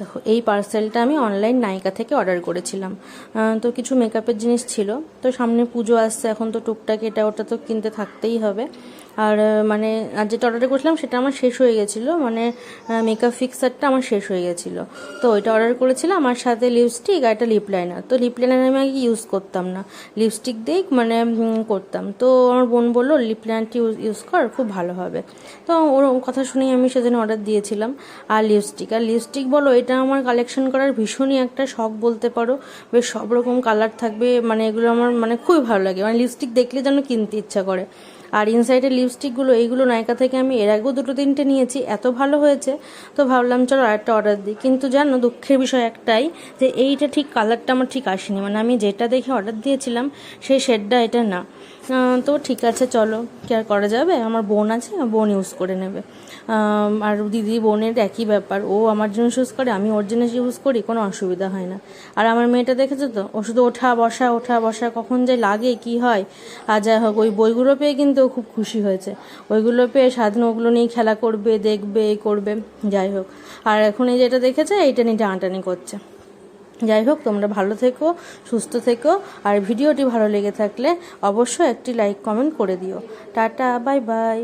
দেখো, এই পার্সেলটা আমি অনলাইন নায়িকা থেকে অর্ডার করেছিলাম। তো কিছু মেকআপের জিনিস ছিল। তো সামনে পুজো আসছে, এখন তো টুকটাক এটা ওটা তো কিনতে থাকতেই হবে। আর মানে আর যেটা অর্ডার করেছিলাম সেটা আমার শেষ হয়ে গেছিল মানে মেকআপ ফিক্সারটা আমার শেষ হয়ে গেছিল। তো ওইটা অর্ডার করেছিলাম আমার সাথে লিপস্টিক আর একটা লিপ লাইনার তো লিপ লাইনার আমি আগে ইউজ করতাম না। লিপস্টিক দিয়েই মানে করতাম। তো আমার বোন বলল লিপ লাইনারটি ইউজ কর, খুব ভালো হবে। তো ওর কথা শুনেই আমি সেজন্য অর্ডার দিয়েছিলাম। আর লিপস্টিক আর লিপস্টিক বলো, এটা আমার কালেকশন করার ভীষণই একটা শখ বলতে পারো। বেশ সব রকম কালার থাকবে মানে এগুলো আমার মানে খুবই ভালো লাগে। মানে লিপস্টিক দেখলে যেন কিনতে ইচ্ছা করে। আর ইনসাইডের লিপস্টিকগুলো এইগুলো নায়িকা থেকে আমি এর আগেও দুটো তিনটে নিয়েছি, এত ভালো হয়েছে। তো ভাবলাম চলো আরেকটা অর্ডার দিই। কিন্তু জানো, দুঃখের বিষয় একটাই যে এইটা ঠিক কালারটা আমার ঠিক আসেনি। মানে আমি যেটা দেখে অর্ডার দিয়েছিলাম, সেই শেডটা এটা না। তো ঠিক আছে, চলো। কি আর করা যাবে? আমার বোন আছে, বোন ইউজ করে নেবে। আর দিদি বোনের একই ব্যাপার। ও আমার জিনিস ইউজ করে, আমি ওর জিনিস ইউজ করি, কোনো অসুবিধা হয় না। আর আমার মেয়েটা দেখেছ তো? ও শুধু ওঠা, বসা ওঠা, বসা, কখন যে লাগে, কি হয়। আর যাই হোক, ওই বইগুলো পেয়ে কিন্তু ও খুব খুশি হয়েছে। ওইগুলো পেয়ে সারাদিন ওগুলো নিয়ে খেলা করবে, দেখবে এই করবে, যাই হোক। আর এখন এই যেটা দেখেছে, এইটা নিয়ে টানাটানি করছে। যাই হোক, তোমরা ভালো থেকো, সুস্থ থেকো, আর ভিডিওটি ভালো লেগে থাকলে অবশ্যই একটি লাইক, কমেন্ট করে দিও। Tata, bye bye.